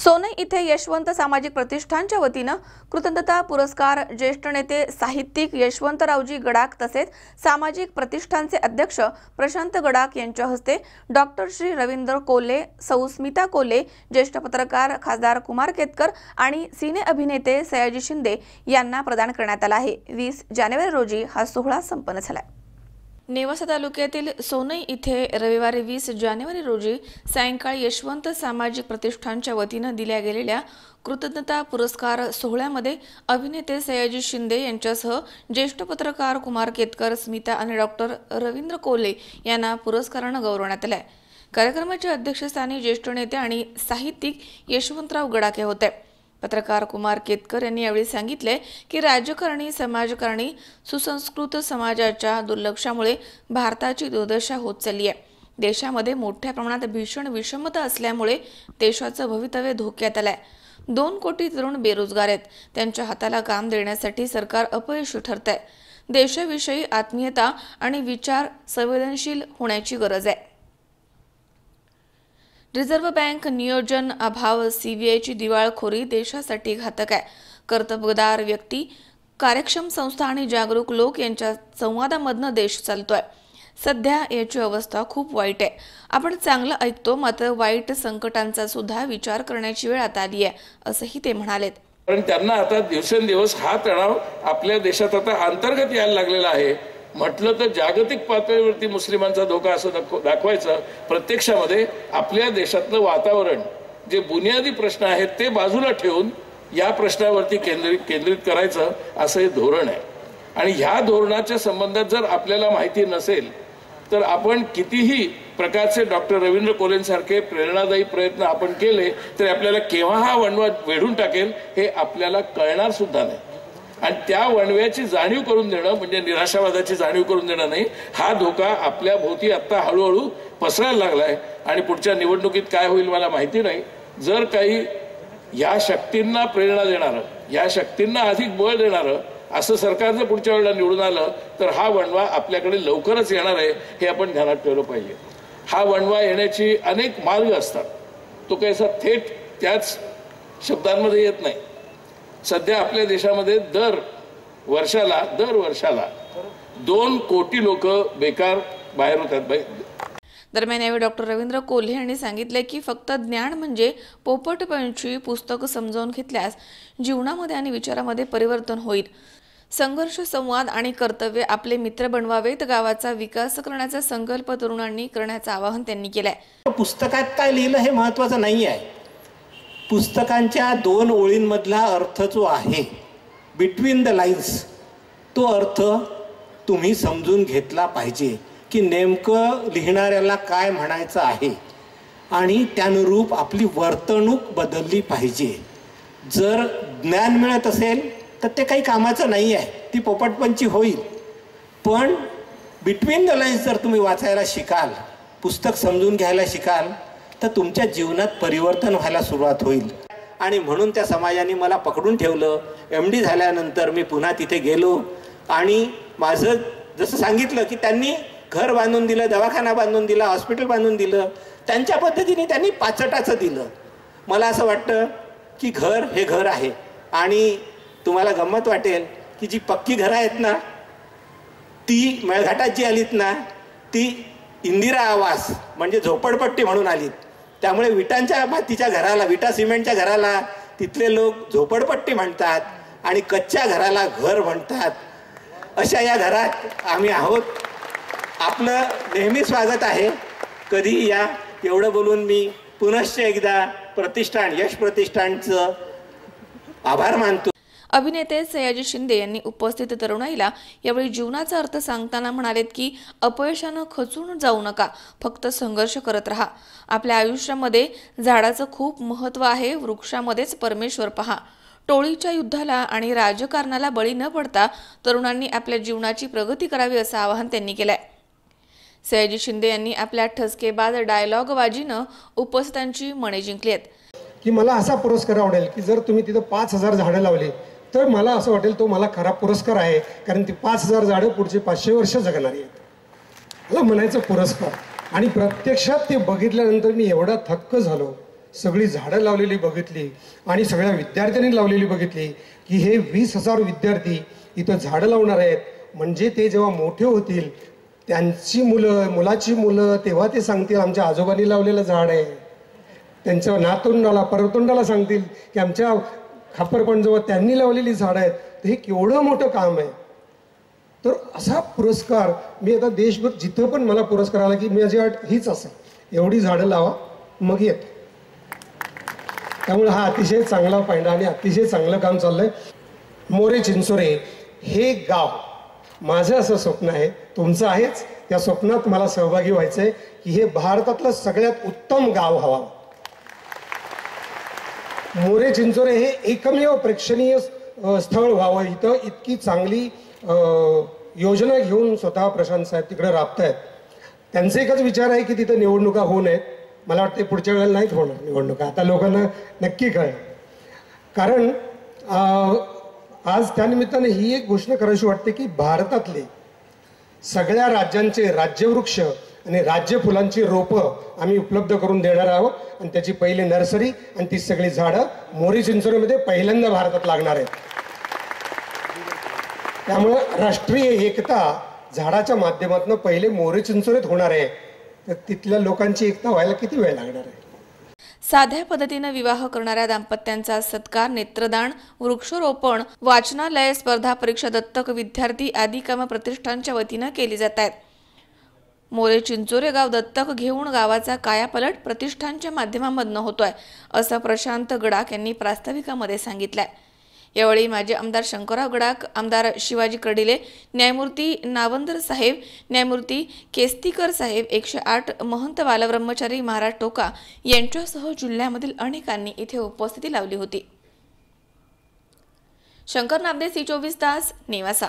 सोनई इथे यशवंत सामाजिक प्रतिष्ठानच्या वतीनं कृतज्ञता पुरस्कार ज्येष्ठ नेते साहित्यिक यशवंतरावजी गडाख तसेच सामाजिक प्रतिष्ठानचे अध्यक्ष प्रशांत गडाख यांच्या हस्ते डॉक्टर श्री रवींद्र कोल्हे सौ स्मिता कोल्हे ज्येष्ठ पत्रकार खासदार कुमार केतकर आणि सिने अभिनेते सयाजी शिंदे यांना प्रदान करण्यात आला आहे. वीस जानेवारी रोजी हा सोहळा संपन्न झाला. नेवासा तालुक्यातील सोनई इथे रविवारी वीस जानेवारी रोजी सायंकाळी यशवंत सामाजिक प्रतिष्ठानच्या वतीनं दिल्या गेलेल्या कृतज्ञता पुरस्कार सोहळ्यामध्ये अभिनेते सयाजी शिंदे यांच्यासह ज्येष्ठ पत्रकार कुमार केतकर स्मिता आणि डॉक्टर रवींद्र कोले यांना पुरस्कारानं गौरवण्यात आलंय. कार्यक्रमाच्या अध्यक्षस्थानी ज्येष्ठ नेते आणि साहित्यिक यशवंतराव गडाके होते. पत्रकार कुमार केतकर यांनी यावेळी सांगितले की राजकारणी समाजकारणी सुसंस्कृत समाजाच्या दुर्लक्षामुळे भारताची दुर्दशा होत चालली आहे. देशामध्ये मोठ्या प्रमाणात भीषण विषमता असल्यामुळे देशाचं भवितव्य धोक्यात आलंय. दोन कोटी तरुण बेरोजगार आहेत. त्यांच्या हाताला काम देण्यासाठी सरकार अपयशी ठरत आहे देशाविषयी आत्मीयता आणि विचार संवेदनशील होण्याची गरज आहे. रिझर्व्ह बँक नियोजन अभाव सीबीआयची दिवाळखोरी देशासाठी घातक आहे. कर्तबगार व्यक्ती कार्यक्षम संस्था आणि जागरूक लोक यांच्या संवादामधनं देश चालतोय. सध्या याची अवस्था खूप वाईट आहे. आपण चांगलं ऐकतो मात्र वाईट संकटांचा सुद्धा विचार करण्याची वेळ आता आली आहे असंही ते म्हणालेत. कारण त्यांना आता दिवसेंदिवस हा तणाव आपल्या देशात आता अंतर्गत यायला लागलेला आहे. म्हटलं तर जागतिक पातळीवरती मुस्लिमांचा धोका असं दाखव- दाखवायचं प्रत्यक्षामध्ये आपल्या देशातलं वातावरण जे बुनियादी प्रश्न आहेत ते बाजूला ठेवून या प्रश्नावरती केंद्रित केंद्रित करायचं असं हे धोरण आहे. आणि ह्या धोरणाच्या संबंधात जर आपल्याला माहिती नसेल तर आपण कितीही प्रकारचे डॉक्टर रवींद्र कोलेंसारखे प्रेरणादायी प्रयत्न आपण केले तरी आपल्याला केव्हा हा वणवा वेढून टाकेल हे आपल्याला कळणार सुद्धा नाही. आणि त्या वणव्याची जाणीव करून देणं म्हणजे निराशावादाची जाणीव करून देणं नाही हा धोका आपल्या भोवती आत्ता हळूहळू पसरायला लागलाय. आणि पुढच्या निवडणुकीत काय होईल मला माहिती नाही. जर काही या शक्तींना प्रेरणा देणारं या शक्तींना अधिक बळ देणारं असं सरकार जर पुढच्या वेळेला निवडून आलं तर हा वणवा आपल्याकडे लवकरच येणार आहे हे आपण ध्यानात ठेवलं पाहिजे. हा वणवा येण्याची अनेक मार्ग असतात. तो काही असा थेट त्याच शब्दांमध्ये येत नाही. सध्या आपल्या देशामध्ये दर वर्षाला दर वर्षाला दोन कोटी लोक बेकार बाहेर होतात. दरम्यान यावेळी डॉक्टर रवींद्र कोल्हे यांनी सांगितले की फक्त ज्ञान म्हणजे पोपटपंची पुस्तकं समजावून घेतल्यास जीवनामध्ये आणि विचारामध्ये परिवर्तन होईल. संघर्ष संवाद आणि कर्तव्य आपले मित्र बनवावेत. गावाचा विकास करण्याचा संकल्प तरुणांनी करण्याचं आवाहन त्यांनी केलंय. पुस्तकात काय लिहिलं हे महत्त्वाचं नाही आहे पुस्तकांच्या दोन ओळींमधला अर्थ जो आहे बिटवीन द लाईन्स तो अर्थ तुम्ही समजून घेतला पाहिजे की नेमकं लिहिणाऱ्याला काय म्हणायचं आहे आणि त्यानुरूप आपली वर्तणूक बदलली पाहिजे. जर ज्ञान मिळत असेल तर ते काही कामाचं नाही आहे ती पोपटपंची होईल. पण बिटवीन द लाईन्स जर तुम्ही वाचायला शिकाल पुस्तक समजून घ्यायला शिकाल तर तुमच्या जीवनात परिवर्तन व्हायला सुरुवात होईल. आणि म्हणून त्या समाजाने मला पकडून ठेवलं. एम डी झाल्यानंतर मी पुन्हा तिथे गेलो. आणि माझं जसं सांगितलं की त्यांनी घर बांधून दिलं दवाखाना बांधून दिला हॉस्पिटल बांधून दिलं. त्यांच्या पद्धतीने त्यांनी पाचटाचं दिलं. मला असं वाटतं की घर हे घर आहे. आणि तुम्हाला गंमत वाटेल की जी पक्की घरं आहेत ना ती मेळघाटात जी आलीत ना ती इंदिरा आवास म्हणजे झोपडपट्टी म्हणून आलीत. त्यामुळे विटांच्या मातीच्या घराला विटा सिमेंटच्या घराला तिथले लोक झोपडपट्टी म्हणतात आणि कच्च्या घराला घर म्हणतात. अशा या घरात आम्ही आहोत. आपलं नेहमी स्वागत आहे. कधी या एवढं बोलून मी पुनश्च एकदा प्रतिष्ठान यश प्रतिष्ठानचं आभार मानतो. अभिनेते सयाजी शिंदे यांनी उपस्थित तरुणाईला यावेळी जीवनाचा अर्थ सांगताना म्हणालेत की अपयशानं खचून जाऊ नका फक्त संघर्ष करत राहा. आपल्या आयुष्यामध्ये झाडाचं खूप महत्त्व आहे वृक्षामध्येच परमेश्वर पहा. टोळीच्या युद्धाला आणि राजकारणाला बळी न पडता तरुणांनी आपल्या जीवनाची प्रगती करावी असं आवाहन त्यांनी केलंय. सयाजी शिंदे यांनी आपल्या ठसकेबाज डायलॉगबाजीनं उपस्थितांची मने जिंकली आहेत की मला असा पुरस्कार आवडेल की जर तुम्ही तिथं पाच हजार झाडं लावली तर मला असं वाटेल तो मला खरा पुरस्कार आहे कारण ती पाच हजार झाडं पुढचे पाचशे वर्ष जगणारी आहेत. मला म्हणायचं पुरस्कार. आणि प्रत्यक्षात ते बघितल्यानंतर मी एवढा थक्क झालो. सगळी झाडं लावलेली बघितली आणि सगळ्या विद्यार्थ्यांनी लावलेली बघितली की हे वीस हजार विद्यार्थी इथं झाडं लावणार आहेत. म्हणजे ते जेव्हा मोठे होतील त्यांची मुलं मुलाची मुलं तेव्हा ते सांगतील आमच्या आजोबांनी लावलेलं झाड आहे. त्यांच्या नातोंडाला परतोंडाला सांगतील की आमच्या खापरपणजवळ त्यांनी लावलेली झाडं आहेत तर हे केवढं मोठं काम आहे. तर असा पुरस्कार मी आता देशभर जिथं पण मला पुरस्कार आला की माझी अट हीच असेल. एवढी झाडं लावा मग येत त्यामुळे हा अतिशय चांगला पायंडा आणि अतिशय चांगलं काम चाललंय. मोरे चिंचोरे हे गाव माझं असं स्वप्न आहे तुमचं आहेच. या स्वप्नात मला सहभागी व्हायचं आहे की हे भारतातलं सगळ्यात उत्तम गाव हवा मोरे चिंचोरे हे एकमेव प्रेक्षणीय स्थळ व्हावं. इथं इतकी चांगली योजना घेऊन स्वतः प्रशांत साहेब तिकडे आहेत त्यांचा एकच विचार आहे की तिथं निवडणुका होऊ नयेत. मला वाटते पुढच्या वेळेला नाहीत होणार निवडणुका. आता लोकांना नक्की कळेल. कारण आज त्यानिमित्ताने ही एक घोषणा करायची वाटते की भारतातले सगळ्या राज्यांचे राज्यवृक्ष आणि राज्य फुलांची रोपं आम्ही उपलब्ध करून देणार आहोत. आणि त्याची पहिली नर्सरी आणि ती सगळी झाडं मोरी चिंचोरीमध्ये पहिल्यांदा भारतात लागणार आहेत. त्यामुळं राष्ट्रीय एकता झाडाच्या माध्यमातून पहिले मोरी चिंचोरीत होणार आहे. तर तिथल्या लोकांची एकता व्हायला किती वेळ लागणार आहे? साध्या पद्धतीनं विवाह करणाऱ्या दाम्पत्यांचा सत्कार नेत्रदान वृक्षारोपण वाचनालय स्पर्धा परीक्षा दत्तक विद्यार्थी आदी कामं प्रतिष्ठानच्या वतीनं केली जात आहेत. मोरे चिंचोरे गाव दत्तक घेऊन गावाचा कायापलट प्रतिष्ठानच्या माध्यमामधनं होतोय असं प्रशांत गडाख यांनी प्रास्ताविकामध्ये सांगितलंय. यावेळी माजी आमदार शंकरराव गडाख आमदार शिवाजी कर्डिले न्यायमूर्ती नावंदर साहेब न्यायमूर्ती केस्तीकर साहेब एकशे आठ महंत बालब्रह्मचारी महाराज टोका यांच्यासह जिल्ह्यामधील अनेकांनी इथे उपस्थिती लावली होती. शंकर नामदे सी चोवीस तास नेवासा.